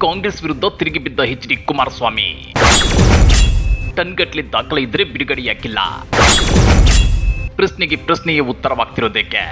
ಕಾಂಗ್ರೆಸ್ ವಿರುದ್ಧ ತಿರುಗಿ ಬಿದ್ದ ಎಚ್ ಡಿ ಕುಮಾರಸ್ವಾಮಿ. ಟನ್ಗಟ್ಲೆ ದಾಖಲೆ ಇದ್ರೆ ಬಿಡುಗಡೆಯಾಗಿಲ್ಲ. ಪ್ರಶ್ನೆಗೆ ಪ್ರಶ್ನೆಯೇ ಉತ್ತರವಾಗ್ತಿರೋದೇಕೆ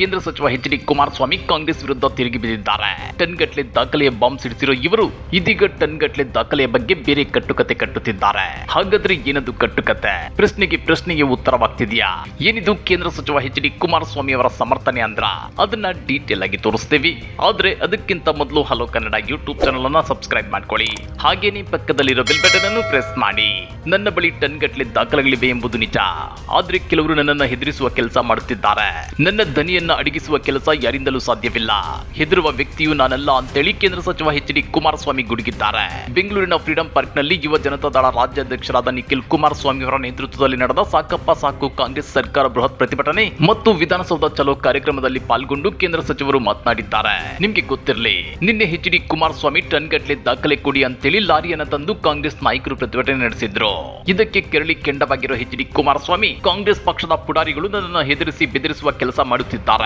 ಕೇಂದ್ರ ಸಚಿವ ಎಚ್ ಡಿ ಕುಮಾರಸ್ವಾಮಿ ಕಾಂಗ್ರೆಸ್ ವಿರುದ್ಧ ತಿರುಗಿ ಬಿದ್ದಿದ್ದಾರೆ ಟನ್ಗಟ್ಲೆ ದಾಖಲೆಯ ಬಾಂಬ್ ಸಿಡಿಸಿರೋ ಇವರು ಇದೀಗ ಟನ್ ಗಟ್ಲೆ ದಾಖಲೆಯ ಬಗ್ಗೆ ಬೇರೆ ಕಟ್ಟುಕತೆ ಕಟ್ಟುತ್ತಿದ್ದಾರೆ. ಹಾಗಾದ್ರೆ ಏನದು ಕಟ್ಟುಕತೆ? ಪ್ರಶ್ನೆಗೆ ಪ್ರಶ್ನೆಗೆ ಉತ್ತರವಾಗ್ತಿದ್ಯಾ? ಏನಿದು ಕೇಂದ್ರ ಸಚಿವ ಎಚ್ ಡಿ ಕುಮಾರಸ್ವಾಮಿ ಅವರ ಸಮರ್ಥನೆ ಅಂದ್ರ? ಅದನ್ನ ಡೀಟೇಲ್ ಆಗಿ ತೋರಿಸ್ತೀವಿ. ಆದ್ರೆ ಅದಕ್ಕಿಂತ ಮೊದಲು ಹಲೋ ಕನ್ನಡ ಯೂಟ್ಯೂಬ್ ಚಾನಲ್ ಅನ್ನ ಸಬ್ಸ್ಕ್ರೈಬ್ ಮಾಡ್ಕೊಳ್ಳಿ. ಹಾಗೇನೆ ಪಕ್ಕದಲ್ಲಿರೋ ಬೆಲ್ ಬಟನ್ ಅನ್ನು ಪ್ರೆಸ್ ಮಾಡಿ. ನನ್ನ ಬಳಿ ಟನ್ ಗಟ್ಲೆ ದಾಖಲೆಗಳಿವೆ ಎಂಬುದು ನಿಜ. ಆದ್ರೆ ಕೆಲವರು ನನ್ನನ್ನ ಹೆದರಿಸುವ ಕೆಲಸ ಮಾಡುತ್ತಿದ್ದಾರೆ. ನನ್ನ ದನಿಯನ್ನ ಅಡಗಿಸುವ ಕೆಲಸ ಯಾರಿಂದಲೂ ಸಾಧ್ಯವಿಲ್ಲ. ಹೆದರುವ ವ್ಯಕ್ತಿಯು ನಾನಲ್ಲ ಅಂತೇಳಿ ಕೇಂದ್ರ ಸಚಿವ ಎಚ್ ಡಿ ಕುಮಾರಸ್ವಾಮಿ ಗುಡುಗಿದ್ದಾರೆ. ಬೆಂಗಳೂರಿನ ಫ್ರೀಡಂ ಪಾರ್ಕ್ನಲ್ಲಿ ಯುವ ಜನತಾದಳ ರಾಜ್ಯಾಧ್ಯಕ್ಷರಾದ ನಿಖಿಲ್ ಕುಮಾರಸ್ವಾಮಿ ಅವರ ನೇತೃತ್ವದಲ್ಲಿ ನಡೆದ ಸಾಕಪ್ಪ ಸಾಕು ಕಾಂಗ್ರೆಸ್ ಸರ್ಕಾರ ಬೃಹತ್ ಪ್ರತಿಭಟನೆ ಮತ್ತು ವಿಧಾನಸೌಧ ಚಲೋ ಕಾರ್ಯಕ್ರಮದಲ್ಲಿ ಪಾಲ್ಗೊಂಡು ಕೇಂದ್ರ ಸಚಿವರು ಮಾತನಾಡಿದ್ದಾರೆ. ನಿಮ್ಗೆ ಗೊತ್ತಿರಲಿ, ನಿನ್ನೆ ಎಚ್ ಡಿ ಕುಮಾರಸ್ವಾಮಿ ಟನ್ ಗಟ್ಲೆ ದಾಖಲೆ ಕೊಡಿ ಅಂತೇಳಿ ಲಾರಿಯನ್ನು ತಂದು ಕಾಂಗ್ರೆಸ್ ನಾಯಕರು ಪ್ರತಿಭಟನೆ ನಡೆಸಿದ್ರು. ಇದಕ್ಕೆ ಕೆರಳಿ ಕೆಂಡವಾಗಿರೋ ಎಚ್ ಡಿ ಕುಮಾರಸ್ವಾಮಿ ಕಾಂಗ್ರೆಸ್ ಪಕ್ಷದ ಪುಡಾರಿಗಳು ನನ್ನನ್ನು ಹೆದರಿಸಿ ಬೆದರಿಸುವ ಕೆಲಸ ಮಾಡುತ್ತಿದ್ದಾರೆ.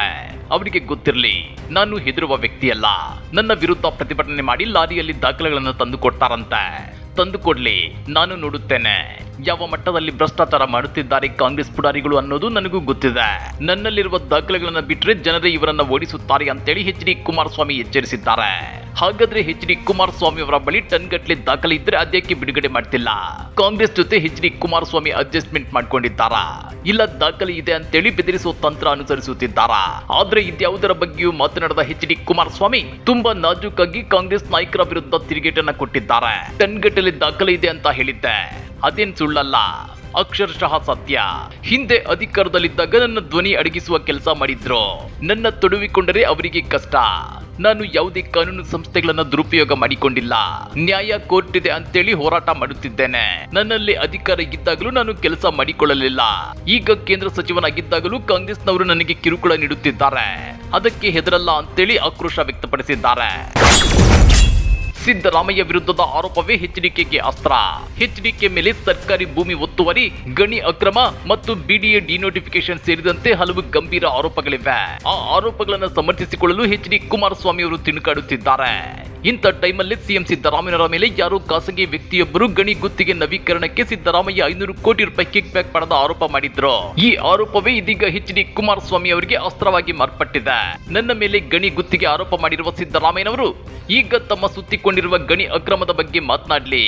ಅವರಿಗೆ ಗೊತ್ತಿರಲಿ ನಾನು ಹೆದರುವ ವ್ಯಕ್ತಿಯಲ್ಲ. ನನ್ನ ವಿರುದ್ಧ ಪ್ರತಿಭಟನೆ ಮಾಡಿ ಲಾರಿಯಲ್ಲಿ ದಾಖಲೆಗಳನ್ನು ತಂದು ಕೊಡ್ತಾರಂತೆ ತಂದು ಕೊಡ್ಲಿ. ನಾನು ನೋಡುತ್ತೇನೆ. ಯಾವ ಮಟ್ಟದಲ್ಲಿ ಭ್ರಷ್ಟಾಚಾರ ಮಾಡುತ್ತಿದ್ದಾರೆ ಕಾಂಗ್ರೆಸ್ ಪುಡಾರಿಗಳು ಅನ್ನೋದು ನನಗೂ ಗೊತ್ತಿದೆ. ನನ್ನಲ್ಲಿರುವ ದಾಖಲೆಗಳನ್ನ ಬಿಟ್ಟರೆ ಜನರೇ ಇವರನ್ನ ಓಡಿಸುತ್ತಾರೆ ಅಂತೇಳಿ ಎಚ್ ಡಿ ಕುಮಾರಸ್ವಾಮಿ ಎಚ್ಚರಿಸಿದ್ದಾರೆ. ಹಾಗಾದ್ರೆ ಎಚ್ ಡಿ ಕುಮಾರಸ್ವಾಮಿ ಅವರ ಬಳಿ ಟನ್ ಗಟ್ಟಲೆ ದಾಖಲೆ ಇದ್ರೆ ಅದಕ್ಕೆ ಬಿಡುಗಡೆ ಮಾಡ್ತಿಲ್ಲ? ಕಾಂಗ್ರೆಸ್ ಜೊತೆ ಎಚ್ ಡಿ ಕುಮಾರಸ್ವಾಮಿ ಅಡ್ಜಸ್ಟ್ಮೆಂಟ್ ಮಾಡ್ಕೊಂಡಿದ್ದಾರಾ? ಇಲ್ಲ ದಾಖಲೆ ಇದೆ ಅಂತೇಳಿ ಬೆದರಿಸುವ ತಂತ್ರ ಅನುಸರಿಸುತ್ತಿದ್ದಾರಾ? ಆದ್ರೆ ಇದ್ಯಾವುದರ ಬಗ್ಗೆಯೂ ಮಾತನಾಡದ ಎಚ್ ಡಿ ಕುಮಾರಸ್ವಾಮಿ ತುಂಬಾ ನಾಜೂಕಾಗಿ ಕಾಂಗ್ರೆಸ್ ನಾಯಕರ ವಿರುದ್ಧ ತಿರುಗೇಟನ್ನ ಕೊಟ್ಟಿದ್ದಾರೆ. ಟನ್ ಗಟ್ಟಲೆ ದಾಖಲೆ ಇದೆ ಅಂತ ಹೇಳಿದ್ದೆ. ಅದೇನ್ ಸುಳ್ಳಲ್ಲ. ಅಕ್ಷರಶಃ ಸತ್ಯ. ಹಿಂದೆ ಅಧಿಕಾರದಲ್ಲಿದ್ದಾಗ ನನ್ನ ಧ್ವನಿ ಅಡಗಿಸುವ ಕೆಲಸ ಮಾಡಿದ್ರು. ನನ್ನ ತೊಡವಿಕೊಂಡರೆ ಅವರಿಗೆ ಕಷ್ಟ. ನಾನು ಯಾವುದೇ ಕಾನೂನು ಸಂಸ್ಥೆಗಳನ್ನ ದುರುಪಯೋಗ ಮಾಡಿಕೊಂಡಿಲ್ಲ. ನ್ಯಾಯ ಕೋರ್ಟ್ ಇದೆ ಅಂತೇಳಿ ಹೋರಾಟ ಮಾಡುತ್ತಿದ್ದೇನೆ. ನನ್ನಲ್ಲಿ ಅಧಿಕಾರ ಇದ್ದಾಗಲೂ ನಾನು ಕೆಲಸ ಮಾಡಿಕೊಳ್ಳಲಿಲ್ಲ. ಈಗ ಕೇಂದ್ರ ಸಚಿವನಾಗಿದ್ದಾಗಲೂ ಕಾಂಗ್ರೆಸ್ನವರು ನನಗೆ ಕಿರುಕುಳ ನೀಡುತ್ತಿದ್ದಾರೆ. ಅದಕ್ಕೆ ಹೆದರಲ್ಲ ಅಂತೇಳಿ ಆಕ್ರೋಶ ವ್ಯಕ್ತಪಡಿಸಿದ್ದಾರೆ. ಸಿದ್ದರಾಮಯ್ಯ ವಿರುದ್ಧದ ಆರೋಪವೇ ಎಚ್ಡಿಕೆಗೆ ಅಸ್ತ್ರ. ಎಚ್ಡಿಕೆ ಮೇಲೆ ಸರ್ಕಾರಿ ಭೂಮಿ ಒತ್ತುವರಿ, ಗಣಿ ಅಕ್ರಮ ಮತ್ತು ಬಿಡಿಎ ಡಿನೋಟಿಫಿಕೇಶನ್ ಸೇರಿದಂತೆ ಹಲವು ಗಂಭೀರ ಆರೋಪಗಳಿವೆ. ಆ ಆರೋಪಗಳನ್ನು ಸಮರ್ಥಿಸಿಕೊಳ್ಳಲು ಎಚ್ ಡಿ ಕುಮಾರಸ್ವಾಮಿ ಅವರು ತಿಣುಕಾಡುತ್ತಿದ್ದಾರೆ. ಇಂಥ ಟೈಮಲ್ಲಿ ಸಿಎಂ ಸಿದ್ದರಾಮಯ್ಯರ ಮೇಲೆ ಯಾರೋ ಖಾಸಗಿ ವ್ಯಕ್ತಿಯೊಬ್ಬರು ಗಣಿ ಗುತ್ತಿಗೆ ನವೀಕರಣಕ್ಕೆ ಸಿದ್ದರಾಮಯ್ಯ ಐನೂರು ಕೋಟಿ ರೂಪಾಯಿ ಕಿಕ್ ಬ್ಯಾಕ್ ಪಡೆದ ಆರೋಪ ಮಾಡಿದ್ರು. ಈ ಆರೋಪವೇ ಇದೀಗ ಎಚ್ ಡಿ ಕುಮಾರಸ್ವಾಮಿ ಅವರಿಗೆ ಅಸ್ತ್ರವಾಗಿ ಮಾರ್ಪಟ್ಟಿದೆ. ನನ್ನ ಮೇಲೆ ಗಣಿ ಗುತ್ತಿಗೆ ಆರೋಪ ಮಾಡಿರುವ ಸಿದ್ದರಾಮಯ್ಯನವರು ಈಗ ತಮ್ಮ ಸುತ್ತಿಕೊಂಡಿರುವ ಗಣಿ ಅಕ್ರಮದ ಬಗ್ಗೆ ಮಾತನಾಡ್ಲಿ.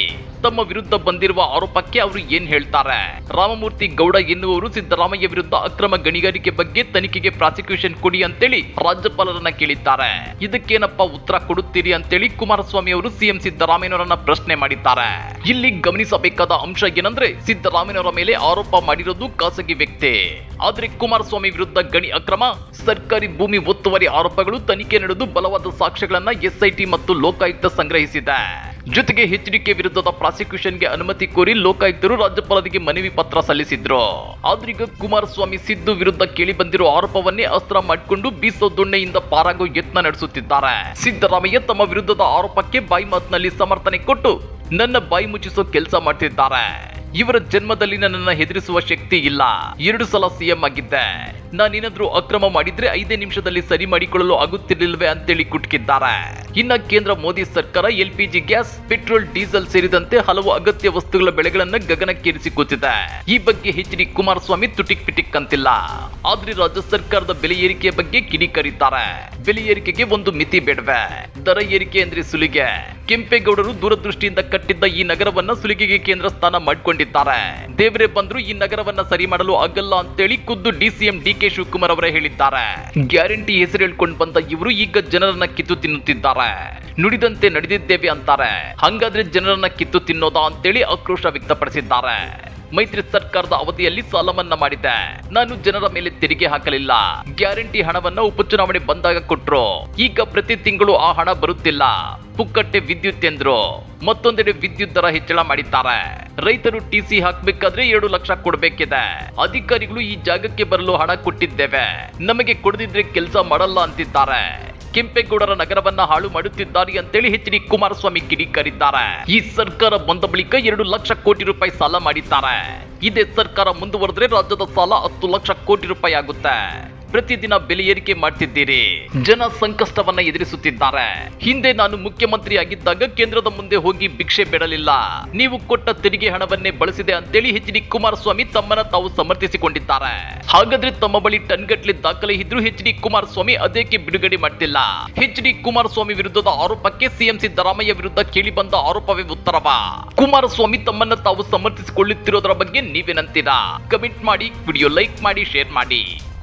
ತಮ್ಮ ವಿರುದ್ಧ ಬಂದಿರುವ ಆರೋಪಕ್ಕೆ ಅವರು ಏನ್ ಹೇಳ್ತಾರೆ? ರಾಮಮೂರ್ತಿ ಗೌಡ ಎನ್ನುವರು ಸಿದ್ದರಾಮಯ್ಯ ವಿರುದ್ಧ ಅಕ್ರಮ ಗಣಿಗಾರಿಕೆ ಬಗ್ಗೆ ತನಿಖೆಗೆ ಪ್ರಾಸಿಕ್ಯೂಷನ್ ಕೊಡಿ ಅಂತೇಳಿ ರಾಜ್ಯಪಾಲರನ್ನ ಕೇಳಿದ್ದಾರೆ. ಇದಕ್ಕೇನಪ್ಪ ಉತ್ತರ ಕೊಡುತ್ತೀರಿ ಅಂತೇಳಿ ಕುಮಾರಸ್ವಾಮಿ ಅವರು ಸಿಎಂ ಸಿದ್ದರಾಮಯ್ಯನವರನ್ನ ಪ್ರಶ್ನೆ ಮಾಡಿದ್ದಾರೆ. ಇಲ್ಲಿ ಗಮನಿಸಬೇಕಾದ ಅಂಶ ಏನಂದ್ರೆ ಸಿದ್ದರಾಮಯ್ಯನವರ ಮೇಲೆ ಆರೋಪ ಮಾಡಿರೋದು ಖಾಸಗಿ ವ್ಯಕ್ತಿ. ಆದ್ರೆ ಕುಮಾರಸ್ವಾಮಿ ವಿರುದ್ಧ ಗಣಿ ಅಕ್ರಮ, ಸರ್ಕಾರಿ ಭೂಮಿ ಒತ್ತುವರಿ ಆರೋಪಗಳು ತನಿಖೆ ನಡೆದು ಬಲವಾದ ಸಾಕ್ಷ್ಯಗಳನ್ನ ಎಸ್ಐಟಿ ಮತ್ತು ಲೋಕಾಯುಕ್ತ ಸಂಗ್ರಹಿಸಿದೆ. ಜೊತೆಗೆ ಎಚ್ಡಿಕೆ ವಿರುದ್ಧದ ಪ್ರಾಸಿಕ್ಯೂಷನ್ಗೆ ಅನುಮತಿ ಕೋರಿ ಲೋಕಾಯುಕ್ತರು ರಾಜ್ಯಪಾಲರಿಗೆ ಮನವಿ ಪತ್ರ ಸಲ್ಲಿಸಿದ್ರು. ಆದ್ರೀಗ ಕುಮಾರಸ್ವಾಮಿ ಸಿದ್ದು ವಿರುದ್ಧ ಕೇಳಿ ಬಂದಿರೋ ಆರೋಪವನ್ನೇ ಅಸ್ತ್ರ ಮಾಡಿಕೊಂಡು ಬೀಸೋ ದೊಣ್ಣೆಯಿಂದ ಪಾರಾಗೋ ಯತ್ನ ನಡೆಸುತ್ತಿದ್ದಾರೆ. ಸಿದ್ದರಾಮಯ್ಯ ತಮ್ಮ ವಿರುದ್ಧದ ಆರೋಪಕ್ಕೆ ಬಾಯಿ ಮಾತಿನಲ್ಲಿ ಸಮರ್ಥನೆ ಕೊಟ್ಟು ನನ್ನ ಬಾಯಿ ಮುಚ್ಚಿಸೋ ಕೆಲಸ ಮಾಡ್ತಿದ್ದಾರೆ. ಇವರ ಜನ್ಮದಲ್ಲಿ ನನ್ನನ್ನ ಹೆದರಿಸುವ ಶಕ್ತಿ ಇಲ್ಲ. ಎರಡು ಸಲ ಸಿಎಂ ಆಗಿದ್ದೆ. ನಾನೇನಾದ್ರೂ ಅಕ್ರಮ ಮಾಡಿದ್ರೆ ಐದೇ ನಿಮಿಷದಲ್ಲಿ ಸರಿ ಮಾಡಿಕೊಳ್ಳಲು ಆಗುತ್ತಿರಲಿಲ್ವೇ ಅಂತೇಳಿ ಕುಟ್ಕಿದ್ದಾರೆ. ಇನ್ನ ಕೇಂದ್ರ ಮೋದಿ ಸರ್ಕಾರ L P G gas, petrol, diesel ಸೇರಿದಂತೆ ಹಲವು ಅಗತ್ಯ ವಸ್ತುಗಳ ಬೆಲೆಗಳನ್ನು ಗಗನಕ್ಕೇರಿಸಿ ಕೂತಿದೆ. ಈ ಬಗ್ಗೆ ಎಚ್ ಡಿ ಕುಮಾರಸ್ವಾಮಿ ತುಟಿಕ್ ಪಿಟಿಕ್ ಅಂತಿಲ್ಲ. ಆದ್ರೆ ರಾಜ್ಯ ಸರ್ಕಾರದ ಬೆಲೆ ಏರಿಕೆಯ ಬಗ್ಗೆ ಕಿಡಿಕರಿತಾರೆ ಬೆಲೆ ಏರಿಕೆಗೆ ಒಂದು ಮಿತಿ ಬೇಡವೆ. ದರ ಏರಿಕೆ ಅಂದ್ರೆ ಸುಲಿಗೆ. ಕೆಂಪೇಗೌಡರು ದೂರದೃಷ್ಟಿಯಿಂದ ಕಟ್ಟಿದ್ದ ಈ ನಗರವನ್ನ ಸುಲಿಗೆಗೆ ಕೇಂದ್ರ ಸ್ಥಾನ ಮಾಡಿಕೊಂಡಿದ್ದಾರೆ. ದೇವರೇ ಬಂದ್ರು ಈ ನಗರವನ್ನ ಸರಿ ಮಾಡಲು ಆಗಲ್ಲ ಅಂತೇಳಿ ಖುದ್ದು ಡಿಸಿಎಂ ಡಿ ಕೆ ಶಿವಕುಮಾರ್ ಅವರೇ ಹೇಳಿದ್ದಾರೆ. ಗ್ಯಾರಂಟಿ ಹೆಸರು ಹೇಳ್ಕೊಂಡು ಬಂದ ಇವರು ಈಗ ಜನರನ್ನ ಕಿತ್ತು ತಿನ್ನುತ್ತಿದ್ದಾರೆ. ನುಡಿದಂತೆ ನಡೆದಿದ್ದೇವೆ ಅಂತಾರೆ. ಹಂಗಾದ್ರೆ ಜನರನ್ನ ಕಿತ್ತು ತಿನ್ನೋದಾ ಅಂತೇಳಿ ಆಕ್ರೋಶ ವ್ಯಕ್ತಪಡಿಸಿದ್ದಾರೆ. ಮೈತ್ರಿ ಸರ್ಕಾರದ ಅವಧಿಯಲ್ಲಿ ಸಾಲ ಮನ್ನಾ ಮಾಡಿದೆ. ನಾನು ಜನರ ಮೇಲೆ ತೆರಿಗೆ ಹಾಕಲಿಲ್ಲ. ಗ್ಯಾರಂಟಿ ಹಣವನ್ನ ಉಪಚುನಾವಣೆ ಬಂದಾಗ ಕೊಟ್ರು. ಈಗ ಪ್ರತಿ ತಿಂಗಳು ಆ ಹಣ ಬರುತ್ತಿಲ್ಲ. ಪುಕ್ಕಟ್ಟೆ ವಿದ್ಯುತ್ ಎಂದ್ರು. ಮತ್ತೊಂದೆಡೆ ವಿದ್ಯುತ್ ದರ ಹೆಚ್ಚಳ ಮಾಡಿದ್ದಾರೆ. ರೈತರು ಟಿಸಿ ಹಾಕ್ಬೇಕಾದ್ರೆ ಎರಡು ಲಕ್ಷ ಕೊಡಬೇಕಿದೆ. ಅಧಿಕಾರಿಗಳು ಈ ಜಾಗಕ್ಕೆ ಬರಲು ಹಣ ಕೊಟ್ಟಿದ್ದೇವೆ. ನಮಗೆ ಕೊಡದಿದ್ರೆ ಕೆಲಸ ಮಾಡಲ್ಲ ಅಂತಿದ್ದಾರೆ. ಕೆಂಪೇಗೌಡರ ನಗರವನ್ನ ಹಾಳು ಮಾಡುತ್ತಿದ್ದಾರೆ ಅಂತೇಳಿ ಎಚ್ ಡಿ ಕುಮಾರಸ್ವಾಮಿ ಕಿಡಿಕಾರಿದ್ದಾರೆ. ಈ ಸರ್ಕಾರ ಬಂದ ಬಳಿಕ ಎರಡು ಲಕ್ಷ ಕೋಟಿ ರೂಪಾಯಿ ಸಾಲ ಮಾಡಿದ್ದಾರೆ. ಇದೇ ಸರ್ಕಾರ ಮುಂದುವರೆದ್ರೆ ರಾಜ್ಯದ ಸಾಲ ಹತ್ತು ಲಕ್ಷ ಕೋಟಿ ರೂಪಾಯಿ ಆಗುತ್ತೆ. ಪ್ರತಿದಿನ ಬೆಲೆ ಏರಿಕೆ ಮಾಡ್ತಿದ್ದೀರಿ. ಜನ ಸಂಕಷ್ಟವನ್ನ ಎದುರಿಸುತ್ತಿದ್ದಾರೆ. ಹಿಂದೆ ನಾನು ಮುಖ್ಯಮಂತ್ರಿ ಆಗಿದ್ದಾಗ ಕೇಂದ್ರದ ಮುಂದೆ ಹೋಗಿ ಭಿಕ್ಷೆ ಬೇಡಲಿಲ್ಲ. ನೀವು ಕೊಟ್ಟ ತೆರಿಗೆ ಹಣವನ್ನೇ ಬಳಸಿದೆ ಅಂತೇಳಿ ಎಚ್ ಡಿ ಕುಮಾರಸ್ವಾಮಿ ತಮ್ಮನ್ನ ತಾವು ಸಮರ್ಥಿಸಿಕೊಂಡಿದ್ದಾರೆ. ಹಾಗಾದ್ರೆ ತಮ್ಮ ಬಳಿ ಟನ್ ಗಟ್ಲೆ ದಾಖಲೆ ಇದ್ರೂ ಎಚ್ ಡಿ ಕುಮಾರಸ್ವಾಮಿ ಅದೇಕೆ ಬಿಡುಗಡೆ ಮಾಡ್ತಿಲ್ಲ? ಎಚ್ ಡಿ ಕುಮಾರಸ್ವಾಮಿ ವಿರುದ್ಧದ ಆರೋಪಕ್ಕೆ ಸಿಎಂ ಸಿದ್ದರಾಮಯ್ಯ ವಿರುದ್ಧ ಕೇಳಿ ಬಂದ ಆರೋಪವೇ ಉತ್ತರವ? ಕುಮಾರಸ್ವಾಮಿ ತಮ್ಮನ್ನ ತಾವು ಸಮರ್ಥಿಸಿಕೊಳ್ಳುತ್ತಿರೋದರ ಬಗ್ಗೆ ನೀವೇನಂತೀರಾ? ಕಮೆಂಟ್ ಮಾಡಿ, ವಿಡಿಯೋ ಲೈಕ್ ಮಾಡಿ, ಶೇರ್ ಮಾಡಿ.